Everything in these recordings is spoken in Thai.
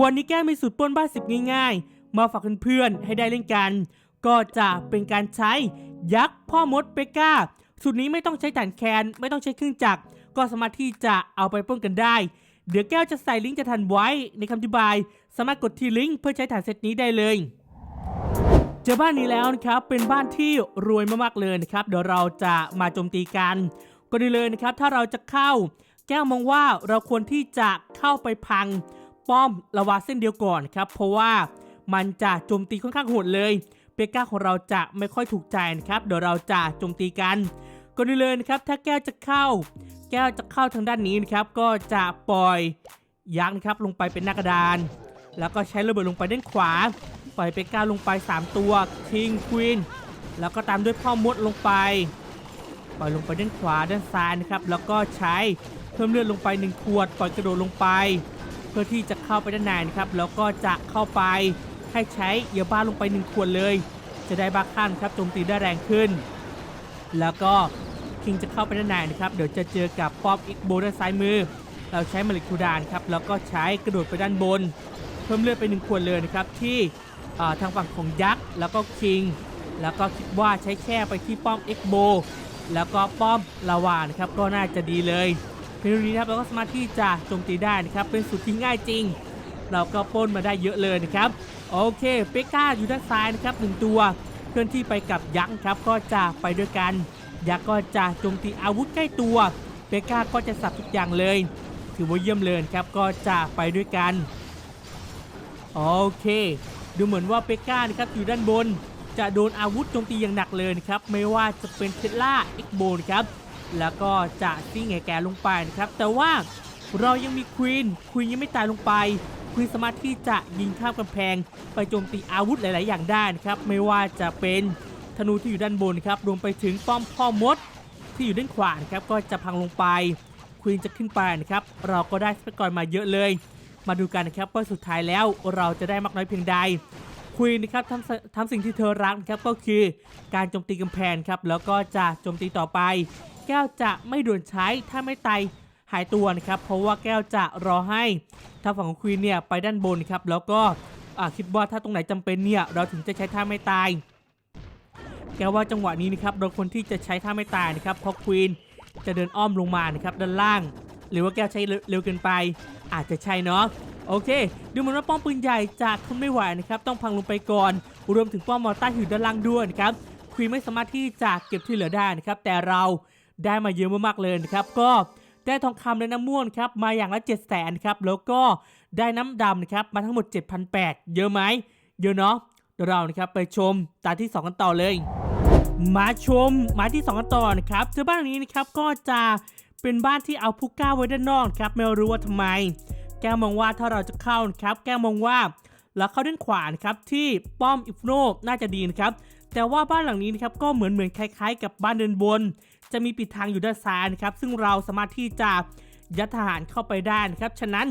วันนี้แก้มีสูตรป้นบ้านสิบง่ายๆ มาฝากเพื่อนๆให้ได้เล่นกัน ก็จะเป็นการใช้ยักษ์พ่อมดเปก้า สูตรนี้ไม่ต้องใช้ฐานแคนไม่ต้องใช้เครื่องจักรก็สามารถที่จะเอาไปป้นกันได้ เดี๋ยวแก้วจะใส่ลิงก์จะทันไว้ในคำอธิบาย สามารถกดที่ลิงก์เพื่อใช้ฐานเซตนี้ได้เลยเจอบ้านนี้แล้วนะครับ เป็นบ้านที่รวยมากๆเลยนะครับ เดี๋ยวเราจะมาโจมตีกันก็ดีเลยนะครับ ถ้าเราจะเข้า แก้วมองว่าเราควรที่จะเข้าไปพัง ป้อมละวาเส้นเดียวก่อนครับเพราะว่ามันจะโจมตีค่อนข้างโหดเลยเปก้าของเราจะไม่ค่อยถูกใจนะครับเดี๋ยวเราจะโจมตีกันก็ดีเลยนะครับถ้าแก้วจะเข้า แก้วจะเข้าทางด้านนี้นะครับก็จะปล่อยยักษ์นะครับลงไปเป็นหน้ากระดาน แล้วก็ใช้ระเบิดลงไปด้านขวา ปล่อยเปก้าลงไป 3 ตัวคิงควีนแล้วก็ตามด้วยพ่อมดลงไป ปล่อยลงไปด้านขวาด้านซ้ายนะครับแล้วก็ใช้เพิ่มเลือดลงไป 1 ขวด ปล่อยกระโดดลงไป พื่อที่จะเข้าไปด้านในนะครับแล้วก็จะเข้าไปให้ใช้เยาบ้าลงไป1ขวดเลย จะได้บ้าขั้นครับโจมตีได้แรงขึ้น แล้วก็คิงจะเข้าไปด้านในนะครับเดี๋ยวจะเจอกับป๊อปอีกโบด้านซ้ายมือ เราใช้มลิคูดานครับแล้วก็ใช้กระโดดไปด้านบน เพิ่มเลือดไปหนึ่งขวดเลยนะครับที่ทางฝั่งของยักษ์แล้วก็คิง แล้วก็คิดว่าใช้แค่ไปที่ป้อมเอ็กโบแล้วก็ป้อมลาวานะครับก็น่าจะดีเลย เพียงเท่านี้นะครับเราก็สามารถที่จะโจมตีได้นะครับเป็นสูตรที่ง่ายจริง เราก็ป้นมาได้เยอะเลยนะครับโอเคเปก้าอยู่ด้านซ้ายนะครับหนึ่งตัวเคลื่อนที่ไปกับยักษ์ครับก็จะไปด้วยกันยักษ์ก็จะโจมตีอาวุธใกล้ตัวเปก้าก็จะสับทุกอย่างเลย ถือว่าเยี่ยมเลยครับก็จะไปด้วยกันโอเค ดูเหมือนว่าเปก้านะครับอยู่ด้านบน จะโดนอาวุธโจมตีอย่างหนักเลยนะครับไม่ว่าจะเป็นเทสลาเอ็กโบนครับ แล้วก็จะซิ่งแห่แกลงไปนะครับ แต่ว่าเรายังมีควีนควีนยังไม่ตายลงไปควีนสามารถที่จะยิงข้ามกำแพง ไปโจมตีอาวุธหลาย ๆ อย่างได้นะครับ ไม่ว่าจะเป็นธนูที่อยู่ด้านบนครับรวมไปถึงป้อมพ่อมดที่อยู่ด้านขวานะครับก็จะพังลงไปควีนจะขึ้นไปนะครับ เราก็ได้ทรัพยากรมาเยอะเลย มาดูกันนะครับว่าสุดท้ายแล้วเราจะได้มากน้อยเพียงใดควีนนะครับทำทำสิ่งที่เธอรักนะครับก็คือการโจมตีกำแพงครับแล้วก็จะโจมตีต่อไป แก้วจะไม่ด่วนใช้ถ้าไม่ไตายหายตัวนะครับ เพราะว่าแก้วจะรอให้ทาฝั่งของควีนเนี่ยไปด้านบนครับ แล้วก็คิดว่าถ้าตรงไหนจำเป็นเนี่ยเราถึงจะใช้ท่าไม่ตาย แกว่าจังหวะนี้นะครับเราควรที่จะใช้ท่าไม่ตายนะครับเพราะควีนจะเดินอ้อมลงมานะครับด้านล่าง หรือว่าแก้วใช้เร็วเกินไป อาจจะใช่เนาะโอเค ดูเหมือนว่าป้อมปืนใหญ่จะทนไม่ไหวนะครับต้องพังลงไปก่อน รวมถึงป้อมมอร์ต้าอยู่ด้านล่างด้วยนะครับควีนไม่สามารถที่จะเก็บที่เหลือได้นะครับแต่เรา ได้มาเยอะมากๆเลยนะครับ ก็ได้ทองคำและน้ำม่วนครับมาอย่างละ7 0 0 0 0 0ครับแล้วก็ได้น้ำดำนะครับมาทั้งหมด 7,800 เยอะไหมเยอะเนาะเดี๋ยวเรานะครับไปชมตาที่ 2 กันต่อเลย มาชมหมายที่ 2 กันต่อนะครับเจอบ้านหลังนี้นะครับก็จะเป็นบ้านที่เอาพุก้าไว้ด้านนอกครับไม่รู้ว่าทำไม แก้มองว่าถ้าเราจะเข้านะครับ แก้มองว่าเราเข้าด้านขวานะครับที่ป้อมอิฟโนน่าจะดีนะครับแต่ว่าบ้านหลังนี้นะครับก็เหมือนเหมือนคล้ายๆ กับบ้านเดินบน จะมีปิดทางอยู่ด้านซ้ายนะครับ ซึ่งเราสามารถที่จะยัดทหารเข้าไปได้นะครับ ฉะนั้น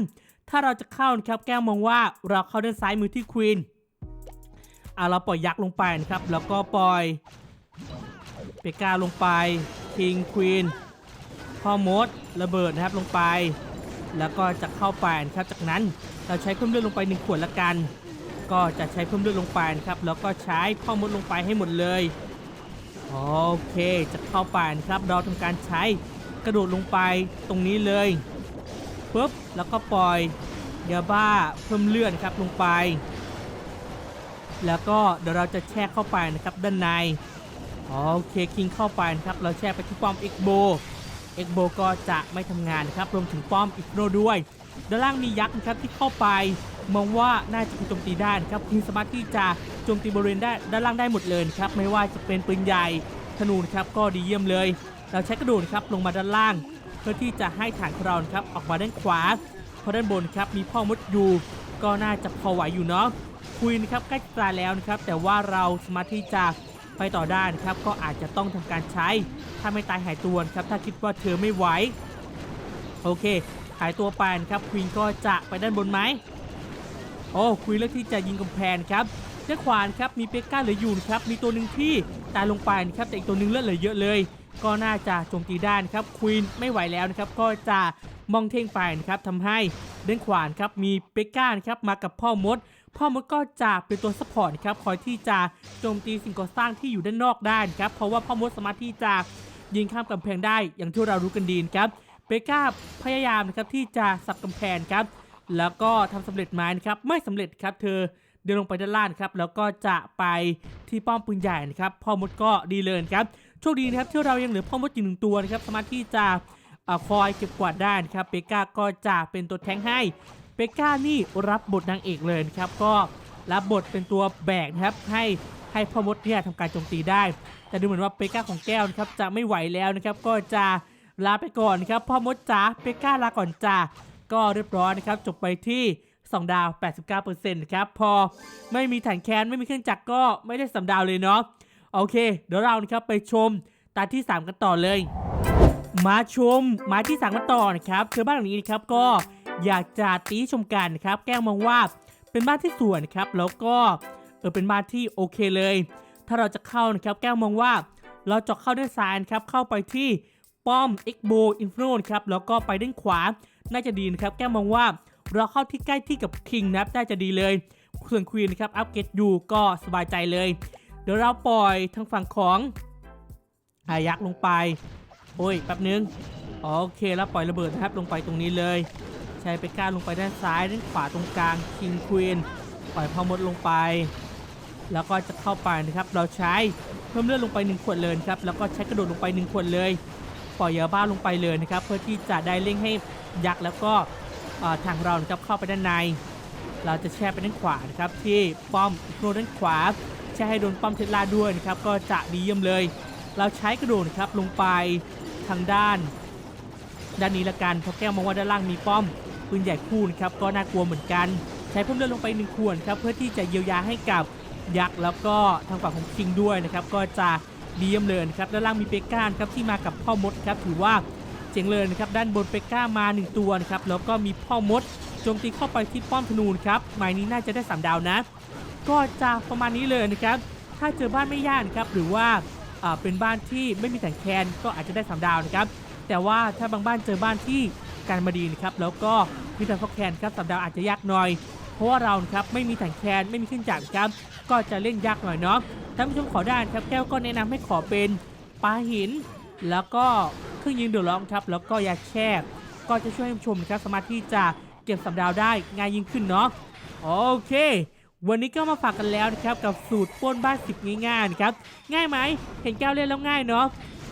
ถ้าเราจะเข้านะครับ แก้วมองว่าเราเข้าด้านซ้ายมือที่ควีนอะเราปล่อยยักษ์ลงไปนะครับ แล้วก็ปล่อยเปกาลงไปคิงควีนพ่อมดระเบิดนะครับลงไป แล้วก็จะเข้าไปนะครับจากนั้นเราใช้เพิ่มเลือดลงไปหนึ่งขวดละกัน ก็จะใช้เพิ่มเลือดลงไปนะครับแล้วก็ใช้พ่อมดลงไปให้หมดเลย โอเคจะเข้าไปนะครับ เราทำการใช้กระโดดลงไปตรงนี้เลยปุ๊บแล้วก็ปล่อยยาบ้าเพิ่มเลือดครับลงไป แล้วก็เดี๋ยวเราจะแช่เข้าไปนะครับด้านในโอเคคิงเข้าไปนะครับเราแช่ไปที่ป้อมเอ็กโบเอ็กโบก็จะไม่ทำงานนะครับรวมถึงป้อมอีกโนด้วย ด้านล่างมียักษ์นะครับที่เข้าไป มองว่าน่าจะโจมตีได้นะครับคุณสามารถที่จะโจมตีบริเวณได้ด้านล่างได้หมดเลยครับไม่ว่าจะเป็นปืนใหญ่ธนูนครับก็ดีเยี่ยมเลย เราใช้กระโดดครับลงมาด้านล่าง เพื่อที่จะให้ฐานของเราครับออกมาด้านขวาเพราะด้านบนครับมีพ่อมดอยู่ก็น่าจะพอไหวอยู่เนาะคุยนะครับใกล้ตายแล้วนะครับ แต่ว่าเราสามารถที่จะไปต่อได้นะครับ ก็อาจจะต้องทำการใช้ ถ้าไม่ตายหายตัวครับ ถ้าคิดว่าเธอไม่ไหวโอเค หายตัวไปนะครับควีนก็จะไปด้านบนไหม โอ้ควีนเลือกที่จะยิงกำแพงครับด้านขวานครับมีเปก้าเหลือยูนครับมีตัวหนึ่งที่ตายลงไปนะครับแต่อีกตัวหนึ่งเลือดเหลือเยอะเลย ก็น่าจะโจมตีได้นะครับควีนไม่ไหวแล้วนะครับก็จะมองเท่งไปนะครับทำให้เด้นขวานครับมีเปก้านะครับมากับพ่อมด พ่อมดก็จะเป็นตัวซัพพอร์ตครับคอยที่จะโจมตีสิ่งก่อสร้างที่อยู่ด้านนอกได้นะครับเพราะว่าพ่อมดสามารถที่จะยิงข้ามกำแพงได้อย่างที่เรารู้กันดีนครับเปกก้าพยายามนะครับที่จะสับกำแพงครับ แล้วก็ทำสำเร็จไหมนะครับไม่สำเร็จครับ เธอเดินลงไปด้านล่างครับแล้วก็จะไปที่ป้อมปืนใหญ่นะครับพ่อมดก็ดีเลยนครับโชคดีนะครับที่เรายังเหลือพ่อมดอยู่หนึ่งตัวนะครับสามารถที่จะอคอยเก็บกวาดได้นะครับเปกก้าก็จะเป็นตัวแทงให้เปกก้านี่รับบทนางเอกเลยนะครับก็รับบทเป็นตัวแบกนะครับให้ให้พ่อมดเนี่ยทำการโจมตีได้ แต่ดูเหมือนว่าเปกก้าของแก้วนะครับจะไม่ไหวแล้วนะครับก็จะลาไปก่อนครับพ่อมดจ๋าเปก้าลาก่อนจ้า ก็เรียบร้อยนะครับ จบไปที่ 2 ดาว 89%นะครับพอไม่มีถังแคนไม่มีเครื่องจักรก็ไม่ได้สามดาวเลยเนาะโอเค เดี๋ยวเรานะครับไปชมตาที่ 3 กันต่อเลย มาชมหมาที่สั่งมาต่อนะครับเธอบ้านหลังนี้นะครับก็อยากจะตีชมกันนะครับแก้วมองว่าเป็นบ้านที่สวยนะครับแล้วก็เออเป็นบ้านที่โอเคเลย ถ้าเราจะเข้านะครับแก้วมองว่าเราจะเข้าด้านซ้ายนะครับเข้าไปที่ป้อม x b o Inferno นครับแล้วก็ไปด้านขวา น่าจะดีนะครับ แก้มองว่าเราเข้าที่ใกล้ที่กับคิงนะครับน่าจะดีเลย ส่วนควีนนะครับอัปเกรดอยู่ก็สบายใจเลย เดี๋ยวเราปล่อยทางฝั่งของอายักษ์ลงไป โอ้ยแป๊บนึง โอเคแล้วปล่อยระเบิดนะครับลงไปตรงนี้เลยใช้ไปก้าลงไปด้านซ้ายด้านขวาตรงกลางคิงควีนปล่อยพอมดลงไป แล้วก็จะเข้าไปนะครับ เราใช้เพิ่มเลือดลงไป 1 ขวดเลยครับ แล้วก็ใช้กระโดดลงไป 1 ขวดเลย ปล่อยยาบ้าลงไปเลยนะครับ เพื่อที่จะได้เร่งให้ยักษ์แล้วก็ทางเรานะครับเข้าไปด้านใน เราจะแช่ไปด้านขวานะครับที่ป้อมโครด้านขวาแช่ให้โดนป้อมเทสลาด้วยนะครับก็จะดีเยี่ยมเลย เราใช้กระโดดนะครับลงไปทางด้าน ด้านนี้ละกันเพราะแก้วมองว่าด้านล่างมีป้อมปืนใหญ่คู่นะครับก็น่ากลัวเหมือนกัน ใช้เพิ่มเลือดลงไปหนึ่งขวดครับเพื่อที่จะเยียวยาให้กับยักษ์แล้วก็ทางฝั่งของคิงด้วยนะครับก็จะ ดีเยี่ยมเลยนครับด้านล่างมีเปกก้านครับที่มากับพ่อมดครับถือว่าเจ๋งเลยนะครับด้านบนเปกก้ามาหนึ่งตัวนะครับแล้วก็มีพ่อมดโจมตีเข้าไปที่ป้อมธนูนครับหมายนี้น่าจะได้สามดาวนะ ก็จะประมาณนี้เลยนะครับถ้าเจอบ้านไม่ยากนครับหรือว่าเป็นบ้านที่ไม่มีแต่งแคนก็อาจจะได้สามดาวนะครับแต่ว่าถ้าบางบ้านเจอบ้านที่การมาดีนะครับแล้วก็มีแต่ฟอกแคนครับสามดาวอาจจะยากหน่อย เพราะว่าเราครับไม่มีแต่งแคนไม่มีขึ้นจากรครับก็จะเล่นยากหน่อยเนาะ ท่านผู้ชมขอได้นครับแก้วก็แนะนำให้ขอเป็นปลาหิน แล้วก็เครื่องยิงเดือดร้อนครับ แล้วก็ยาแช่ก็จะช่วยให้ผู้ชมครับสามารถที่จะเก็บสามดาวได้ง่ายยิ่งขึ้นเนาะโอเค วันนี้ก็มาฝากกันแล้วนะครับกับสูตรป้นบ้านสิบง่ายๆนะครับง่ายไหมเห็นแก้วเล่นแล้วง่ายเนาะ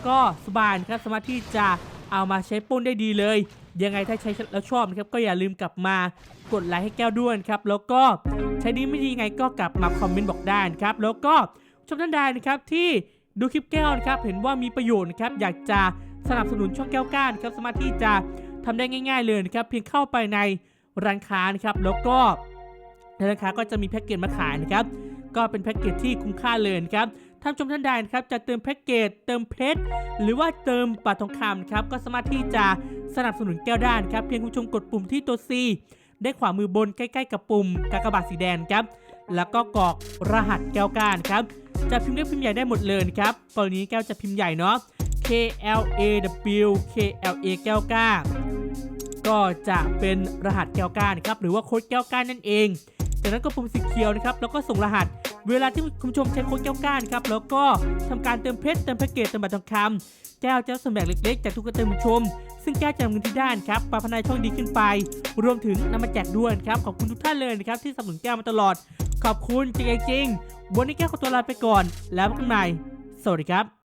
ก็สบายนครับสามารถที่จะเอามาใช้ป้นได้ดีเลย ยังไงถ้าใช้แล้วชอบนะครับก็อย่าลืมกลับมากดไลค์ให้แก้วด้วยครับแล้วก็ใช้ดีไม่ดีไงก็กลับมาคอมเมนต์บอกได้นะครับแล้วก็ ชมท่านใดนะครับที่ดูคลิปแก้วนะครับเห็นว่ามีประโยชน์นะครับอยากจะสนับสนุนช่องแก้วก้านครับสามารถที่จะทำได้ง่าย ๆเลยนะครับเพียงเข้าไปในร้านค้านะครับแล้วก็ในร้านค้าก็จะมีแพ็กเกจมาขายนะครับก็เป็นแพ็กเกจที่คุ้มค่าเลยนะครับท่านชมท่านใดนะครับจะเติมแพ็กเกจเติมเพชรหรือว่าเติมบัตรทองคำนะครับก็สามารถที่จะสนับสนุนแก้วด้านครับเพียงคุณชมกดปุ่มที่ตัว C ได้ขวามือบนใกล้ ๆ กับปุ่มกากบาทสีแดงครับแล้วก็กรอกรหัสแก้วก้านครับ จะพิมพ์เล็กพิมพ์ใหญ่ได้หมดเลยครับกรณีแก้วจะพิมพ์ใหญ่เนาะ K L A W K L A แก้วก้าก็จะเป็นรหัสแก้วก้านครับหรือว่าโค้ดแก้วก้านนั่นเองจากนั้นก็ปุ่มสีเขียวนะครับแล้วก็ส่งรหัส เวลาที่คุณผู้ชมใช้โค้ดแก้วก้านครับแล้วก็ทำการเติมเพชรเติมแพ็กเกจเติมบัตรทองคำแก้วจะส่วนแบ่งเล็กๆจากทุกการเติมชม ซึ่งแก้วจะนำเงินที่ได้นครับไปพันาช่องดีขึ้นไป รวมถึงนำมาแจกด้วยครับขอบคุณทุกท่านเลยนะครับที่สนับสนุนแก้วมาตลอด ขอบคุณจริงๆวันนี้แก้ขอตัวลาไปก่อนแล้วพบกันใหม่ สวัสดีครับ